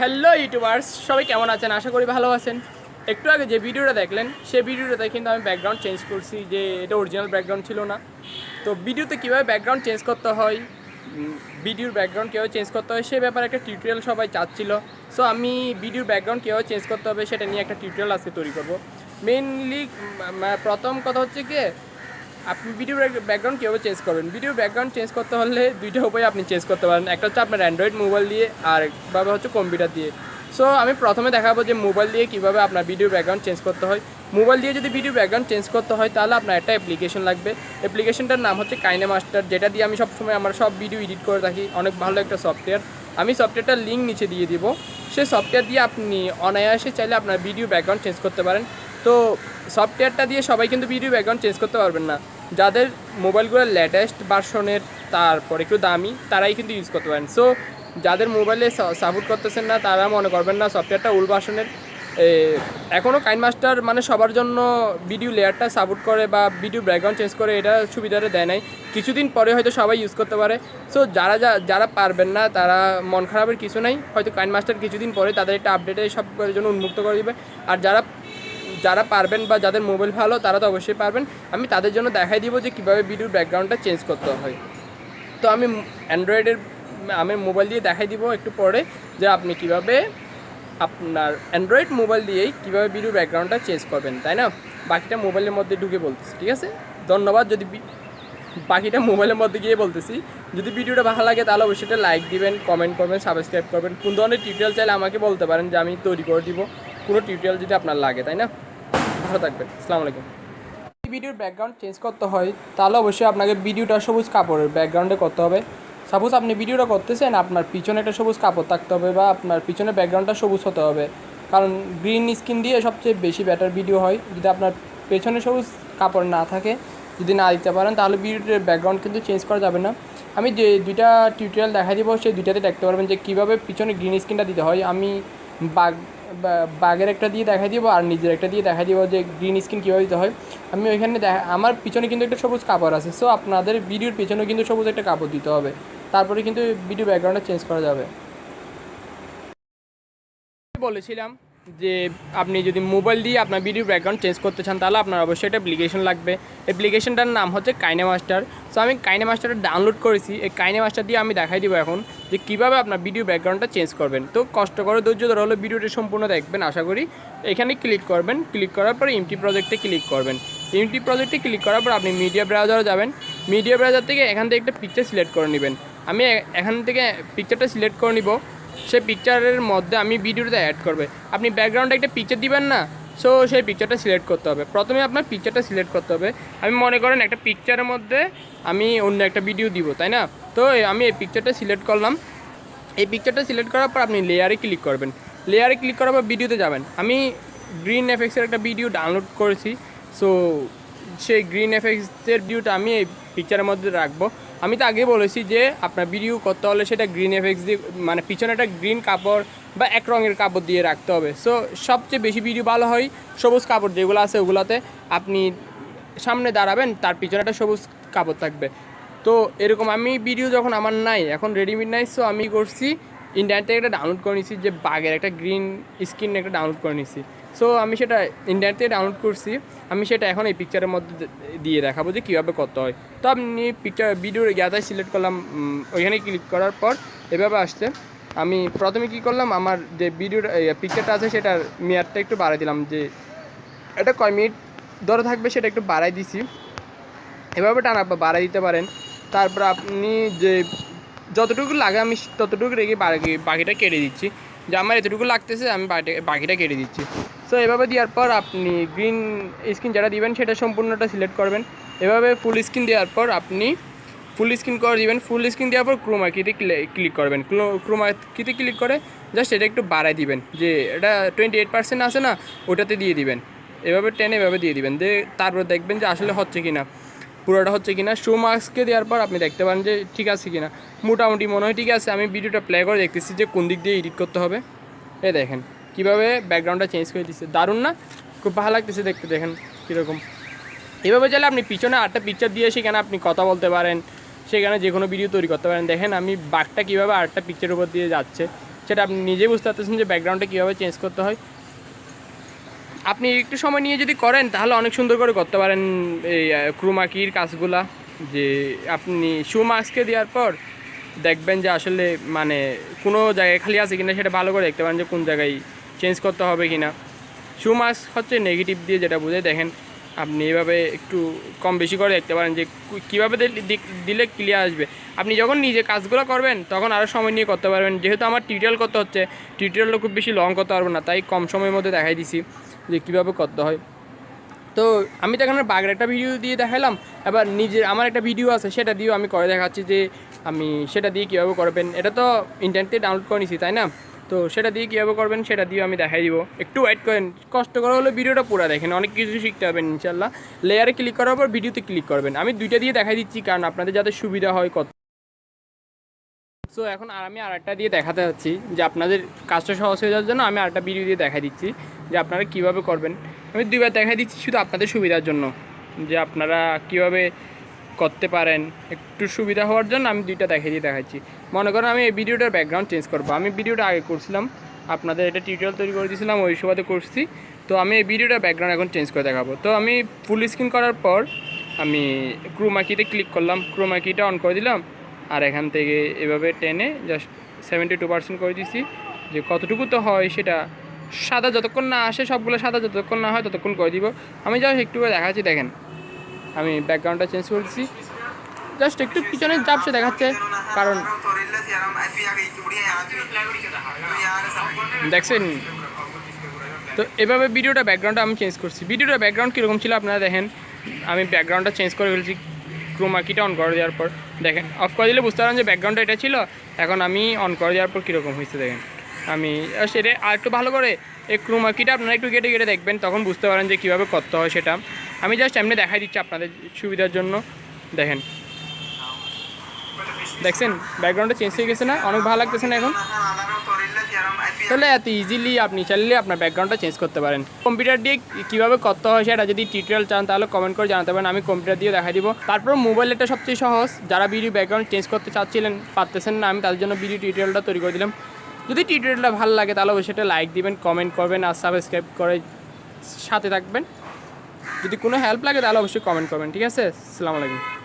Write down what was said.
Hello YouTubers সবাই কেমন আছেন? আশা করি ভালো আছেন। একটু আগে যে ভিডিওটা দেখলেন, সেই ভিডিওটাতে কিন্তু আমি ব্যাকগ্রাউন্ড চেঞ্জ করছি, যে এটা অরিজিনাল ব্যাকগ্রাউন্ড ছিল না। তো ভিডিওতে কীভাবে ব্যাকগ্রাউন্ড চেঞ্জ করতে হয় ভিডিওর ব্যাকগ্রাউন্ড কীভাবে চেঞ্জ করতে হয়, সে ব্যাপারে একটা টিউটোরিয়াল সবাই চাচ্ছিল। সো আমি ভিডিওর ব্যাকগ্রাউন্ড কীভাবে চেঞ্জ করতে হবে, সেটা নিয়ে একটা টিউটোরিয়াল আজকে তৈরি করব। মেইনলি প্রথম কথা হচ্ছে কি আপনি ভিডিও ব্যাকগ্রাউন্ড কীভাবে চেঞ্জ করবেন? ভিডিও ব্যাকগ্রাউন্ড চেঞ্জ করতে হলে দুইটা উপায়ে আপনি চেঞ্জ করতে পারেন। একটা হচ্ছে আপনার অ্যান্ড্রয়েড মোবাইল দিয়ে, আর একভাবে হচ্ছে কম্পিউটার দিয়ে। সো আমি প্রথমে দেখাবো যে মোবাইল দিয়ে কীভাবে আপনার ভিডিও ব্যাকগ্রাউন্ড চেঞ্জ করতে হয়। মোবাইল দিয়ে যদি ভিডিও ব্যাকগ্রাউন্ড চেঞ্জ করতে হয়, তাহলে আপনার একটা অ্যাপ্লিকেশন লাগবে। অ্যাপ্লিকেশনটার নাম হচ্ছে কাইনে মাস্টার যেটা দিয়ে আমি সবসময় আমার সব ভিডিও এডিট করে থাকি। অনেক ভালো একটা সফটওয়্যার আমি সফটওয়্যারটার লিঙ্ক নিচে দিয়ে দিব। সেই সফটওয়্যার দিয়ে আপনি অনায়াসে চাইলে আপনার ভিডিও ব্যাকগ্রাউন্ড চেঞ্জ করতে পারেন। তো সফটওয়্যারটা দিয়ে সবাই কিন্তু ভিডিও ব্যাকগ্রাউন্ড চেঞ্জ করতে পারবেন না। যাদের মোবাইলগুলো লেটেস্ট ভার্সনের তারপর একটু দামি, তারাই কিন্তু ইউজ করতে পারেন। সো যাদের মোবাইলে সাপোর্ট করতেছেন না, তারা মনে করবেন না সফটওয়্যারটা উল ভার্সনের এখনও কাইন মাস্টার মানে সবার জন্য ভিডিও লেয়ারটা সাপোর্ট করে বা ভিডিও ব্যাকগ্রাউন্ড চেঞ্জ করে, এটা সুবিধাটা দেয় নাই। কিছুদিন পরে হয়তো সবাই ইউজ করতে পারে। সো যারা যারা পারবেন না, তারা মন খারাপের কিছু নাই। হয়তো কাইন মাস্টার কিছুদিন পরে তাদের একটা আপডেটে সব জন্য উন্মুক্ত করে দিবে। আর যারা যারা পারবেন বা যাদের মোবাইল ভালো, তারা তো অবশ্যই পারবেন। আমি তাদের জন্য দেখাই দিব যে কীভাবে ভিডিওর ব্যাকগ্রাউন্ডটা চেঞ্জ করতে হয়। তো আমি অ্যান্ড্রয়েডের, আমি মোবাইল দিয়ে দেখাই দিব একটু পরে যে আপনি কীভাবে আপনার অ্যান্ড্রয়েড মোবাইল দিয়েই কীভাবে ভিডিও ব্যাকগ্রাউন্ডটা চেঞ্জ করবেন, তাই না? বাকিটা মোবাইলের মধ্যে ঢুকে বলতেছি, ঠিক আছে? ধন্যবাদ যদি বাকিটা মোবাইলের মধ্যে গিয়ে বলতেছি। যদি ভিডিওটা ভালো লাগে তাহলে অবশ্যই একটা লাইক দিবেন কমেন্ট করবেন সাবস্ক্রাইব করবেন। কোন ধরনের টিউটোরিয়াল চাইলে আমাকে বলতে পারেন যে আমি তৈরি করে দিব। কোনো টিউটোরিয়াল যদি আপনার লাগে, তাই না? ভালো থাকবেন। আসসালামু আলাইকুম। ভিডিওর ব্যাকগ্রাউন্ড চেঞ্জ করতে হয়, তাহলে অবশ্যই আপনাকে ভিডিওটা সবুজ কাপড়ের ব্যাকগ্রাউন্ডে করতে হবে। সাপোজ আপনি ভিডিওটা করতেছেন, আপনার পিছনে একটা সবুজ কাপড় থাকতে হবে বা আপনার পিছনে ব্যাকগ্রাউন্ডটা সবুজ হতে হবে। কারণ গ্রিন স্ক্রিন দিয়ে সবচেয়ে বেশি ব্যাটার ভিডিও হয়। যদি আপনার পেছনে সবুজ কাপড় না থাকে, যদি না দিতে পারেন, তাহলে ভিডিওর ব্যাকগ্রাউন্ড কিন্তু চেঞ্জ করা যাবে না। আমি যে দুইটা টিউটোরিয়াল দেখা দিব, সেই দুইটাতে দেখতে পারবেন যে কীভাবে পিছনে গ্রিন স্ক্রিনটা দিতে হয়। আমি বা- বাগের একটা দিয়ে দেখা দিব আর নিজের একটা দিয়ে দেখা দিব যে গ্রিন স্ক্রিন কীভাবে দিতে হয়। আমি ওইখানে দেখা, আমার পিছনে কিন্তু একটা সবুজ কাপড় আছে। সো আপনাদের ভিডিওর পিছনে কিন্তু সবুজ একটা কাপড় দিতে হবে। তারপরে কিন্তু ভিডিও ব্যাকগ্রাউন্ডটা চেঞ্জ করা যাবে। বলেছিলাম যে আপনি যদি মোবাইল দিয়ে আপনার ভিডিও ব্যাকগ্রাউন্ড চেঞ্জ করতে চান, তাহলে আপনার অবশ্যই একটা অ্যাপ্লিকেশন লাগবে। অ্যাপ্লিকেশনটার নাম হচ্ছে কাইনে মাস্টার। সো আমি কাইনে মাস্টারটা ডাউনলোড করেছি। এই কাইনে মাস্টার দিয়ে আমি দেখাই দিব এখন যে কীভাবে আপনার ভিডিও ব্যাকগ্রাউন্ডটা চেঞ্জ করবেন। তো কষ্ট করে ধৈর্য ধরে হলে ভিডিওটা সম্পূর্ণ দেখবেন, আশা করি। এখানে ক্লিক করবেন। ক্লিক করার পর ইমটি প্রজেক্টে ক্লিক করবেন। ইমটি প্রজেক্টে ক্লিক করার পর আপনি মিডিয়া ব্রাউজারে যাবেন। মিডিয়া ব্রাউজার থেকে এখান থেকে একটা পিকচার সিলেক্ট করে নেবেন। আমি এখান থেকে পিকচারটা সিলেক্ট করে নিব। সেই পিকচারের মধ্যে আমি ভিডিওটা অ্যাড করবে। আপনি ব্যাকগ্রাউন্ডে একটা পিকচার দিবেন না সো সেই পিকচারটা সিলেক্ট করতে হবে। প্রথমে আপনার পিকচারটা সিলেক্ট করতে হবে। আমি মনে করেন একটা পিকচারের মধ্যে আমি অন্য একটা ভিডিও দিব, তাই না? তো আমি এই পিকচারটা সিলেক্ট করলাম। এই পিকচারটা সিলেক্ট করার পর আপনি লেয়ারে ক্লিক করবেন। লেয়ারে ক্লিক করার পর ভিডিওতে যাবেন। আমি গ্রিন এফেক্সের একটা ভিডিও ডাউনলোড করেছি সো সেই গ্রিন এফেক্সের ভিডিওটা আমি এই পিকচারের মধ্যে রাখব। আমি তো আগে বলেছি যে আপনার ভিডিও করতে হলে সেটা গ্রিন এফেক্স দিয়ে মানে পিছনে একটা গ্রিন কাপড় বা এক রঙের কাপড় দিয়ে রাখতে হবে। সো সবচেয়ে বেশি ভিডিও ভালো হয় সবুজ কাপড় যেগুলো আছে ওগুলোতে আপনি সামনে দাঁড়াবেন, তার পিছনে একটা সবুজ কাপড় থাকবে। তো এরকম আমি ভিডিও যখন আমার নাই, এখন রেডিমেড নাই সো আমি করছি ইন্টারনেট থেকে একটা ডাউনলোড করে নিয়েছি যে বাগের একটা গ্রিন স্ক্রিন একটা ডাউনলোড করে নিয়েছি সো আমি সেটা ইন্টারনেট থেকে ডাউনলোড করছি, আমি সেটা এখন এই পিকচারের মধ্যে দিয়ে দেখাবো যে কীভাবে করতে হয়। তো আপনি পিকচার ভিডিওর গ্যাদায় সিলেক্ট করলাম ওইখানে ক্লিক করার পর এভাবে আসছে। আমি প্রথমে কি করলাম, আমার যে ভিডিওর পিকচারটা আছে সেটার মেয়াদটা একটু বাড়াই দিলাম যে এটা কয় মিনিট ধরে থাকবে সেটা একটু বাড়াই দিছি। এভাবে টানা বাড়াই দিতে পারেন। তারপর আপনি যে যতটুকু লাগে আমি ততটুকু রেখে বাকি বাকিটা কেটে দিচ্ছি। যে আমার এতটুকু লাগতেছে, আমি বাকি- বাকিটা কেটে দিচ্ছি। সো এভাবে দেওয়ার পর আপনি গ্রিন স্ক্রিন যেটা দিবেন, সেটা সম্পূর্ণটা সিলেক্ট করবেন। এভাবে ফুল স্ক্রিন দেওয়ার পর আপনি ফুল স্ক্রিন করে দিবেন। ফুল স্ক্রিন দেওয়ার পর ক্রোমা কিতে ক্লিক করবেন। ক্রোমা কিতে ক্লিক করে জাস্ট এটা একটু বাড়ায় দিবেন। যে এটা টোয়েন্টি এইট পার্সেন্ট আছে না, ওটাতে দিয়ে দিবেন। এভাবে টেনে এভাবে দিয়ে দিবেন। দিয়ে তারপর দেখবেন যে আসলে হচ্ছে কি না পুরোটা হচ্ছে কিনা শো মার্কসকে দেওয়ার পর আপনি দেখতে পারেন যে ঠিক আছে কিনা। মোটামুটি মনে হয় ঠিক আছে, আমি ভিডিওটা প্লে করে দেখতেছি যে কোন দিক দিয়ে এডিট করতে হবে। এ দেখেন, কীভাবে ব্যাকগ্রাউন্ডটা চেঞ্জ করে দিচ্ছে দারুণ না? খুব ভালো লাগতেছে দেখতে, দেখেন কীরকম। এভাবে চাইলে আপনি পিছনে আটটা পিকচার দিয়ে সেখানে আপনি কথা বলতে পারেন, সেখানে যে কোনো ভিডিও তৈরি করতে পারেন। দেখেন আমি বাঘটা কীভাবে আটটা পিকচারের উপর দিয়ে যাচ্ছে, সেটা আপনি নিজেই বুঝতে পারতেছেন যে ব্যাকগ্রাউন্ডটা কীভাবে চেঞ্জ করতে হয়। আপনি একটু সময় নিয়ে যদি করেন, তাহলে অনেক সুন্দর করে করতে পারেন এই ক্রুমাকির কাজগুলা। যে আপনি শু মাস্ককে দেওয়ার পর দেখবেন যে আসলে মানে কোনো জায়গায় খালি আছে কিনা সেটা ভালো করে দেখতে পারেন যে কোন জায়গায় চেঞ্জ করতে হবে কিনা। শু মাস্ক হচ্ছে নেগেটিভ দিয়ে যেটা বুঝে দেখেন, আপনি এভাবে একটু কম বেশি করে দেখতে পারেন যে কীভাবে দিল- ক্লিয়ার আসবে। আপনি যখন নিজে কাজগুলো করবেন, তখন আরও সময় নিয়ে করতে পারবেন। যেহেতু আমার টিউটোরিয়াল করতে হচ্ছে টিউটোরিয়ালটা খুব বেশি লং করতে পারব না, তাই কম সময়ের মধ্যে দেখাই দিছি। যে কীভাবে করতে হয়। তো আমি তো এখানে বাঘের একটা ভিডিও দিয়ে দেখালাম এবার নিজের আমার একটা ভিডিও আছে, সেটা দিয়েও আমি করে দেখাচ্ছি যে আমি সেটা দিয়ে কীভাবে করবেন। এটা তো ইন্টারনেটে ডাউনলোড করে নিছি, তাই না? তো সেটা দিয়ে কীভাবে করবেন, সেটা দিয়ে আমি দেখাই দিব। একটু ওয়েট করেন, কষ্ট করে হলে ভিডিওটা পুরো দেখেন, অনেক কিছু শিখতে পারবেন ইনশাল্লাহ লেয়ারে ক্লিক করার পর ভিডিওতে ক্লিক করবেন। আমি দুইটা দিয়ে দেখাই দিচ্ছি, কারণ আপনাদের যাতে সুবিধা হয় কত সো এখন আর আমি আর একটা দিয়ে দেখাতে যাচ্ছি যে আপনাদের কাজটা সহজ হয়ে যাওয়ার জন্য আমি আরেকটা ভিডিও দিয়ে দেখাই দিচ্ছি যে আপনারা কীভাবে করবেন। আমি দুইবার দেখা দিচ্ছি শুধু আপনাদের সুবিধার জন্য, যে আপনারা কীভাবে করতে পারেন। একটু সুবিধা হওয়ার জন্য আমি দুইটা দেখাই দিয়ে দেখাচ্ছি। মনে করেন আমি এই ভিডিওটার ব্যাকগ্রাউন্ড চেঞ্জ করব। আমি ভিডিওটা আগে করছিলাম, আপনাদের এটা টিউটোরিয়াল তৈরি করে দিয়েছিলাম, ওই সুবাদে করছি। তো আমি এই ভিডিওটার ব্যাকগ্রাউন্ড এখন চেঞ্জ করে দেখাবো। তো আমি ফুল স্ক্রিন করার পর আমি ক্রোমাকিতে ক্লিক করলাম। ক্রোমাকিটা অন করে দিলাম। আর এখান থেকে এভাবে টেনে জাস্ট সেভেন্টি টু পার্সেন্ট করে দিচ্ছি যে কতটুকু তো হয় সেটা সাদা যতক্ষণ না আসে, সবগুলো সাদা যতক্ষণ না হয় ততক্ষণ করে দিব। আমি জাস্ট একটু দেখাচ্ছি, দেখেন। আমি ব্যাকগ্রাউন্ডটা চেঞ্জ করছি জাস্ট একটু পিছনে চাপসে দেখাচ্ছে, কারণ দেখছেন? তো এভাবে ভিডিওটা ব্যাকগ্রাউন্ডটা আমি চেঞ্জ করছি। ভিডিওটা ব্যাকগ্রাউন্ড কীরকম ছিল আপনারা দেখেন। আমি ব্যাকগ্রাউন্ডটা চেঞ্জ করে ফেলছি। ক্রোমাকিটা অন করে দেওয়ার পর দেখেন অফ করে দিলে বুঝতে পারেন যে ব্যাকগ্রাউন্ডটা এটা ছিল। এখন আমি অন করে দেওয়ার পর কীরকম হয়েছে দেখেন। আমি সেটা আর একটু ভালো করে এই ক্রোমাকিটা আপনারা একটু কেটে কেটে দেখবেন, তখন বুঝতে পারেন যে কীভাবে করতে হয় সেটা। আমি জাস্ট এমনি দেখাই দিচ্ছি আপনাদের সুবিধার জন্য। দেখেন দেখছেন ব্যাকগ্রাউন্ডটা চেঞ্জ হয়ে গেছে না? অনেক ভালো লাগতেছে না এখন? তাহলে এত ইজিলি আপনি চাইলে আপনার ব্যাকগ্রাউন্ডটা চেঞ্জ করতে পারেন। কম্পিউটার দিয়ে কীভাবে করতে হয় সেটা যদি টিউটোরিয়াল চান, তাহলে কমেন্ট করে জানাতে পারেন, আমি কম্পিউটার দিয়ে দেখা দিব। তারপর মোবাইল মোবাইলটা সবচেয়ে সহজ, যারা ভিডিও ব্যাকগ্রাউন্ড চেঞ্জ করতে চাচ্ছিলেন, পারতেছেন না, আমি তাদের জন্য ভিডিও টিউটোরিয়ালটা তৈরি করে দিলাম। যদি টিউটোরিয়ালটা ভালো লাগে, তাহলে অবশ্যই সেটা লাইক দিবেন কমেন্ট করবেন আর সাবস্ক্রাইব করে সাথে থাকবেন। যদি কোনো হেল্প লাগে, তাহলে অবশ্যই কমেন্ট করবেন, ঠিক আছে? আলাইকুম।